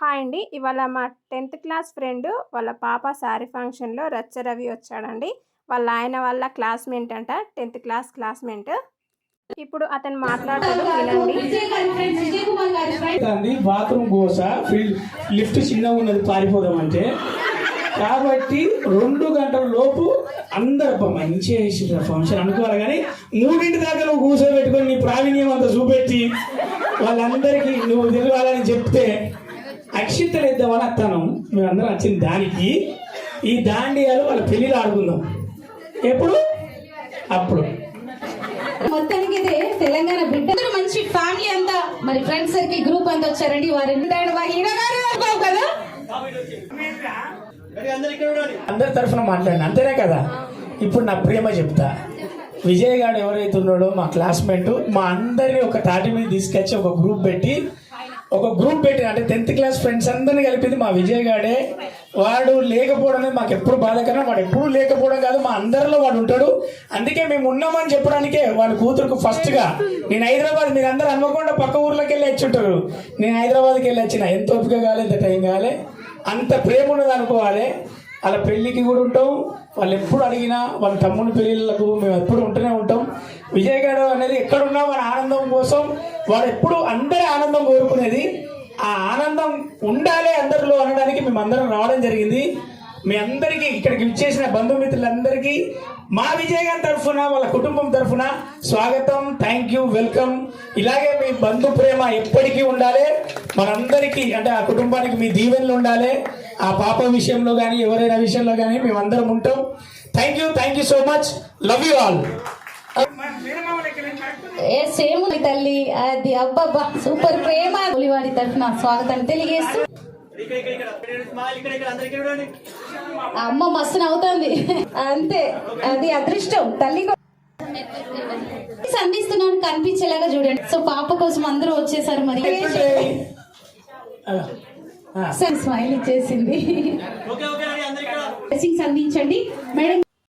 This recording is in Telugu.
హాయ్ అండి. ఇవాళ మా టెన్త్ క్లాస్ ఫ్రెండ్ వాళ్ళ పాప శారీ ఫంక్షన్లో రచ్చ రవి వచ్చాడండి. వాళ్ళ ఆయన వాళ్ళ క్లాస్మేట్ అంట టెన్త్ క్లాస్ క్లాస్మేట్. ఇప్పుడు అతను మాట్లాడుతుంది బాత్రూమ్ గోస లిఫ్ట్ చిన్నగా ఉన్నది పారిపోదామంటే కాబట్టి రెండు గంటల లోపు అందరు మంచి మంచిగా ఫంక్షన్ అనుకోవాలి కానీ మూడింటి దాకా నువ్వు కూర్చోబెట్టుకొని నీ ప్రావీణ్యం అంతా చూపెట్టి వాళ్ళందరికీ నువ్వు తెలియాలని చెప్తే అక్షింతలు ఇద్దామని అత్తాను. మేమందరం వచ్చిన దానికి ఈ దాండియాలు వాళ్ళ పెళ్ళిలో ఆడుకుందాం. ఎప్పుడు? అప్పుడు. మొత్తానికి ఇదే తెలంగాణ బిడ్డ మంచి ఫ్యామిలీ అంతా మరి ఫ్రెండ్ సర్కిల్ గ్రూప్ అంతా వచ్చారండి. వారు కదా? అందరి తరఫున మాట్లాడిన అంతేనే కదా? ఇప్పుడు నా ప్రేమ చెప్తా. విజయ్ గారు ఎవరైతే ఉన్నాడో మా క్లాస్మేట్ మా అందరినీ ఒక తాటి మీద తీసుకొచ్చి ఒక గ్రూప్ పెట్టి ఒక గ్రూప్ పెట్టి అంటే టెన్త్ క్లాస్ ఫ్రెండ్స్ అందరినీ కలిపింది మా విజయ్ గాడే. వాడు లేకపోవడం అనేది మాకు ఎప్పుడు బాధకరం. వాడు ఎప్పుడు లేకపోవడం కాదు మా అందరిలో వాడు ఉంటాడు. అందుకే మేము ఉన్నామని చెప్పడానికే వాళ్ళ కూతురుకు ఫస్ట్గా నేను హైదరాబాద్ మీరు అందరూ అనుకోకుండా పక్క ఊర్లోకి వెళ్ళి వచ్చి ఉంటారు నేను హైదరాబాద్కి వెళ్ళి వచ్చిన ఎంత ఓపిక కాలే ఎంత టైం కాలే అంత ప్రేమ ఉన్నది అనుకోవాలి. వాళ్ళ పెళ్ళికి కూడా ఉంటాం. వాళ్ళు ఎప్పుడు అడిగినా వాళ్ళ తమ్ముని పెళ్ళిళ్ళకు మేము ఎప్పుడు ఉంటూనే ఉంటాం. విజయ్ అనేది ఎక్కడున్నా మన ఆనందం కోసం వాడు ఎప్పుడు అందరి ఆనందం కోరుకునేది. ఆ ఆనందం ఉండాలి అందరిలో అనడానికి మేము అందరం రావడం జరిగింది. మీ అందరికీ ఇక్కడికి విచ్చేసిన బంధుమిత్రులందరికీ మా విజయగారి తరఫున వాళ్ళ కుటుంబం తరఫున స్వాగతం థ్యాంక్ యూ వెల్కమ్ ఇలాగే మీ బంధు ప్రేమ ఎప్పటికీ ఉండాలి. మనందరికీ అంటే ఆ కుటుంబానికి మీ దీవెనలు ఉండాలి. ఆ పాప విషయంలో కానీ ఎవరైనా విషయంలో కానీ మేమందరం ఉంటాం. Thank you thank you so much love you all a same తల్లి. అది అబ్బబ్బా సూపర్ ప్రేమ. వారి తరఫున స్వాగతాన్ని తెలియజేస్తూ అమ్మ మస్తు నవ్వుతోంది. అంతే అది అదృష్టం. తల్లి అందిస్తున్నాను కనిపించేలాగా చూడండి. సో పాప కోసం అందరూ వచ్చేసారు మరి. స్మైల్ ఇచ్చేసింది బ్లెస్సింగ్స్ అందించండి మేడం